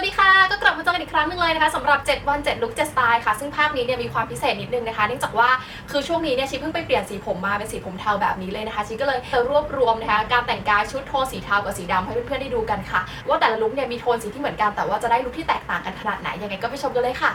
วัสดีค่ะ ก็กลับมาเจอกันอีกครั้งหนึ่งเลยนะคะสำหรับ 7 วัน 7 ลุค7สไตล์ค่ะ ซึ่งภาพนี้เนี่ยมีความพิเศษนิดนึงนะคะ เนื่องจากว่าคือช่วงนี้เนี่ยชีเพิ่งไปเปลี่ยนสีผมมาเป็นสีผมเทาแบบนี้เลยนะคะชีก็เลยจะรวบรวมนะคะการแต่งกายชุดโทนสีเทากับสีดำให้เพื่อนๆได้ดูกันค่ะ ว่าแต่ละลุคเนี่ยมีโทนสีที่เหมือนกันแต่ว่าจะได้ลุคที่แตกต่างกันขนาดไหนยังไงก็ไปชมกันเลยค่ะ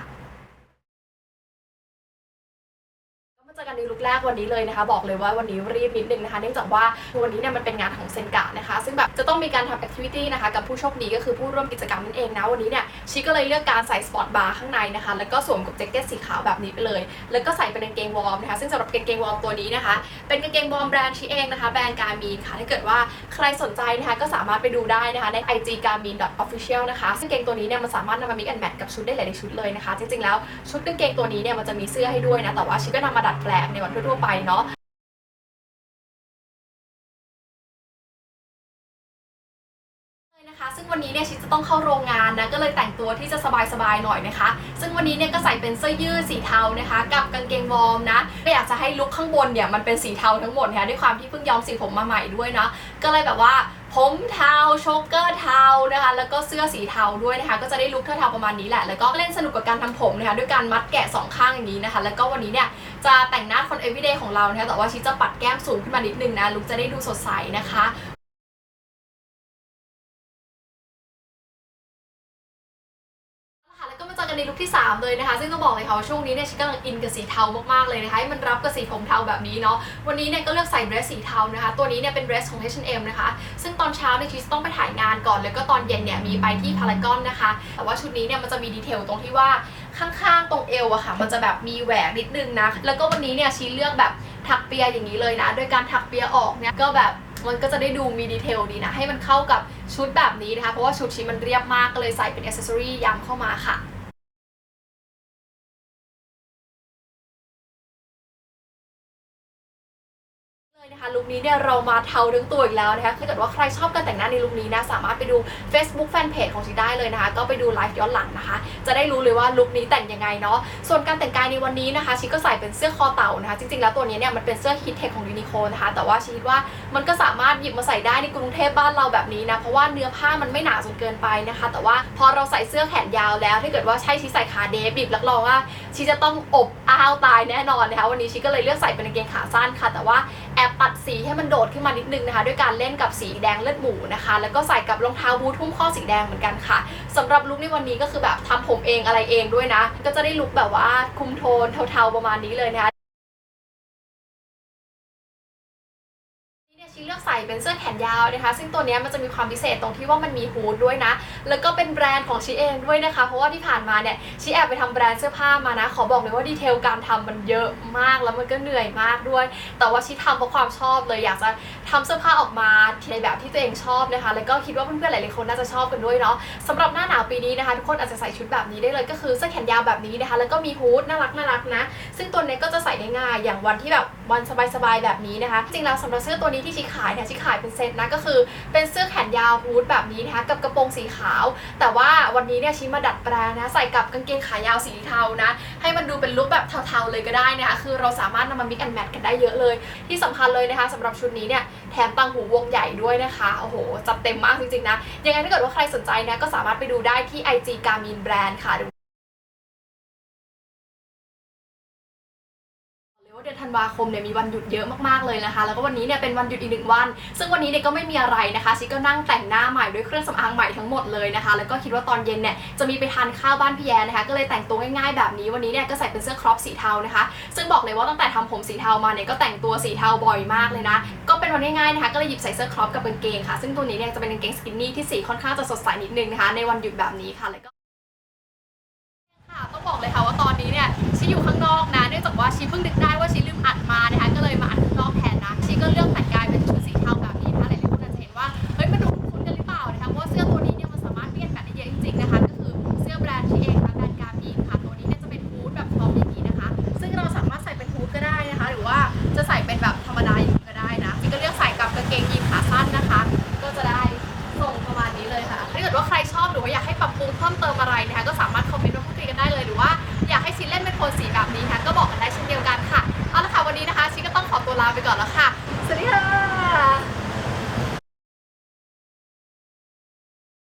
นในลุคแรกวันนี้เลยนะคะ บอกเลยว่าวันนี้รีบนิดนึงนะคะ เนื่องจากว่าวันนี้เนี่ยมันเป็นงานของเซนกะนะคะ ซึ่งแบบจะต้องมีการทำแอคทิวิตี้นะคะกับผู้โชคดีก็คือผู้ร่วมกิจกรรมนั่นเองนะวันนี้เนี่ยชีก็เลยเลือกการใส่สปอร์ตบาร์ข้างในนะคะ แล้วก็สวมกับแจ็คเก็ตสีขาวแบบนี้ไปเลย แล้วก็ใส่เป็นกางเกงวอร์มนะคะ ซึ่งสำหรับกางเกงวอร์มตัวนี้นะคะ เป็นกางเกงวอร์มแบรนด์ชีเองนะคะ แบรนด์การมีนค่ะ ถ้าเกิดว่าใครสนใจนะคะก็สามารถไปดูได้นะคะใน IG garmin official นะคะ ซึ่งกางเกงตัวนี้เนี่ยมันสามารถนำมา mix and match กับชุดได้หลายๆชุดเลยนะคะ จริงๆแล้วชุดกางเกงตัวนี้เนี่ยมันจะมีเสื้อให้ด้วยนะ แต่ว่าชีก็นำมาดัดแปลงในวันทั่วๆไปเนาะนะคะซึ่งวันนี้เนี่ยชิจะต้องเข้าโรงงานนะก็เลยแต่งตัวที่จะสบายๆหน่อยนะคะ ซึ่งวันนี้เนี่ยก็ใส่เป็นเสื้อยืดสีเทานะคะ กับกางเกงวอร์มนะก็อยากจะให้ลุคข้างบนเนี่ยมันเป็นสีเทาทั้งหมดนะคะด้วยความที่เพิ่งย้อมสีผมมาใหม่ด้วยนะก็เลยแบบว่า ผมเทาโชกเกอร์เทานะคะ แล้วก็เสื้อสีเทาด้วยนะคะ ก็จะได้ลุคเทาๆประมาณนี้แหละ แล้วก็เล่นสนุกกับการทำผมนะคะ ด้วยการมัดแกะสองข้างอย่างนี้นะคะ แล้วก็วันนี้เนี่ยจะแต่งหน้าคน everyday ของเรานะคะ แต่ว่าชิจะปัดแก้มสูงขึ้นมานิดนึงนะ ลุคจะได้ดูสดใสนะคะ กันในลุคที่ 3 เลยนะคะ ซึ่งก็บอกเลยค่ะว่าช่วงนี้เนี่ยฉันกำลังอินกับสีเทามากๆเลยนะคะให้มันรับกับสีผมเทาแบบนี้เนาะวันนี้เนี่ยก็เลือกใส่เดรสสีเทานะคะ ตัวนี้เนี่ยเป็นเดรสของ H&M นะคะ ซึ่งตอนเช้าเนี่ยชิสต้องไปถ่ายงานก่อน แล้วก็ตอนเย็นเนี่ยมีไปที่พารากอนนะคะ แต่ว่าชุดนี้เนี่ยมันจะมีดีเทลตรงที่ว่าข้างๆตรงเอวอะค่ะ มันจะแบบมีแหวกนิดนึงนะ แล้วก็วันนี้เนี่ยชีเลือกแบบถักเปียอย่างนี้เลยนะ โดยการถักเปียออกเนี่ยก็แบบมันก็จะได้ดูมีดีเทลดีนะ ให้มันเข้ากับชุดแบบนี้นะคะ เพราะว่าชุดชีมันเรียบมากก็เลยใส่เป็นอ c เซอรี่ย้ำเข้ามาค่ะ เลยนะคะลุคนี้เนี่ยเรามาเทาทั้งตัวอีกแล้วนะคะถ้าเกิดว่าใครชอบการแต่งหน้าในลุคนี้นะสามารถไปดู Facebook Fanpage ของชีได้เลยนะคะ ก็ไปดูไลฟ์ย้อนหลังนะคะ จะได้รู้เลยว่าลุคนี้แต่งยังไงเนาะส่วนการแต่งกายในวันนี้นะคะชีก็ใส่เป็นเสื้อคอเต่านะคะ จริงๆแล้วตัวนี้เนี่ยมันเป็นเสื้อฮิตเทคของยูนิโคนะคะ แต่ว่าชีคิดว่ามันก็สามารถหยิบมาใส่ได้ในกรุงเทพบ้านเราแบบนี้นะเพราะว่าเนื้อผ้ามันไม่หนาจนเกินไปนะคะ แต่ว่าพอเราใส่เสื้อแขนยาวแล้ว ถ้าเกิดว่าใช่ชีใส่ขาเดฟบีบรับรองว่าชีจะต้องอบอ้าวตายแน่นอนนะคะวันนี้ชีก็เลยเลือกใส่เป็นกางเกงขาสั้นค่ะ แต่ว่าแอบต สีให้มันโดดขึ้นมานิดนึงนะคะ ด้วยการเล่นกับสีแดงเลือดหมูนะคะ แล้วก็ใส่กับรองเท้าบูทหุ้มข้อสีแดงเหมือนกันค่ะสำหรับลุคในวันนี้ก็คือแบบทำผมเองอะไรเองด้วยนะ ก็จะได้ลุคแบบว่าคุมโทนเทาๆประมาณนี้เลยนะคะ ใส่เป็นเสื้อแขนยาวนะคะ ซึ่งตัวนี้มันจะมีความพิเศษตรงที่ว่ามันมีฮูดด้วยนะ แล้วก็เป็นแบรนด์ของชีเองด้วยนะคะ เพราะว่าที่ผ่านมาเนี่ยชีแอบไปทำแบรนด์เสื้อผ้ามานะ ขอบอกเลยว่าดีเทลการทำมันเยอะมากแล้วมันก็เหนื่อยมากด้วย แต่ว่าชีทำเพราะความชอบเลยอยากจะทำเสื้อผ้าออกมาในแบบที่ตัวเองชอบนะคะ แล้วก็คิดว่าเพื่อนๆหลายๆคนน่าจะชอบกันด้วยเนาะสำหรับหน้าหนาวปีนี้นะคะทุกคนอาจจะใส่ชุดแบบนี้ได้เลยก็คือเสื้อแขนยาวแบบนี้นะคะ แล้วก็มีฮูดน่ารักน่ารักนะ ซึ่งตัวนี้ก็จะใส่ได้ง่ายอย่างวันที่แบบวันสบายๆแบบนี้นะคะ จริงแล้วสำหรับเสื้อตัวนี้ที่ชีขายเนี่ยชีขายเป็นเซตนะก็คือเป็นเสื้อแขนยาวฮูดแบบนี้นะคะกับกระโปรงสีขาว แต่ว่าวันนี้เนี่ยชีมาดัดแปลงนะใส่กับกางเกงขายาวสีเทานะ ให้มันดูเป็นลุคแบบเทาๆเลยก็ได้นะคะคือเราสามารถนำมา mix and match กันได้เยอะเลย ที่สำคัญเลยนะคะสำหรับชุดนี้เนี่ยแถมตังหูวงใหญ่ด้วยนะคะโอ้โหจัดเต็มมากจริงๆนะยังไงถ้าเกิดว่าใครสนใจนะก็สามารถไปดูได้ที่ IG Garmin Brand ค่ะ เดือนธันวาคมเนี่ยมีวันหยุดเยอะมากๆเลยนะคะ แล้วก็วันนี้เนี่ยเป็นวันหยุดอีกหนึ่งวัน ซึ่งวันนี้เนี่ยก็ไม่มีอะไรนะคะชิก็นั่งแต่งหน้าใหม่ด้วยเครื่องสำอางใหม่ทั้งหมดเลยนะคะ แล้วก็คิดว่าตอนเย็นเนี่ยจะมีไปทานข้าวบ้านพี่แยนะคะ ก็เลยแต่งตัวง่ายๆแบบนี้วันนี้เนี่ยก็ใส่เป็นเสื้อครอปสีเทานะคะ ซึ่งบอกเลยว่าตั้งแต่ทำผมสีเทามาเนี่ยก็แต่งตัวสีเทาบ่อยมากเลยนะ ก็เป็นวันง่ายๆนะคะ ก็เลยหยิบใส่เสื้อครอปกับกางเกงค่ะ ซึ่งตัวนี้เนี่ยจะเป็นกางเกงสกินนี่ที่สีค่อนข้างจะสดใสนิดนึงนะคะในวันหยุดแบบนี้ค่ะแล้วก็ ค่ะต้องบอกเลยค่ะว่าตอนนี้เนี่ย ชีอยู่ข้างนอกนะเนื่องจากว่าชีเพิ่งนึกได้ว่าชีลืมอัดมานะคะก็เลยมาอัดข้างนอกแทนนะชีก็เลือกแต่งกายเป็นชุดสีเทาแบบนี้นะคะหลายๆคนอาจจะเห็นว่าเฮ้ยมันดูคุ้นกันหรือเปล่านะคะเพราะว่าเสื้อตัวนี้เนี่ยมันสามารถเปลี่ยนแบบได้เยอะจริงๆนะคะก็คือเสื้อแบรนด์ชีเองค่ะแบรนด์การมีนค่ะตัวนี้เนี่ยจะเป็นฮูดแบบท็อปอย่างนี้นะคะ ซึ่งเราสามารถใส่เป็นฮูดก็ได้นะคะ หรือว่าจะใส่เป็นแบบธรรมดาอย่างนี้ก็ได้นะชีก็เลือกใส่กับกางเกงยีนขาสั้นนะคะ ก็จะได้ทรงประมาณนี้เลยค่ะถ้าเกิดว่าใครชอบหรือว่าอยากให้ปรับปรุงเพิ่มเติมอะไรนะคะก็สามารถคอมเมนต์มาพูดคุยกันได้เลยหรือว่า อยากให้ชินเล่นเป็นโทนสีแบบนี้นะคะก็บอกกันได้เช่นเดียวกันค่ะเอาละค่ะวันนี้นะคะชินก็ต้องขอตัวลาไปก่อนแล้วค่ะ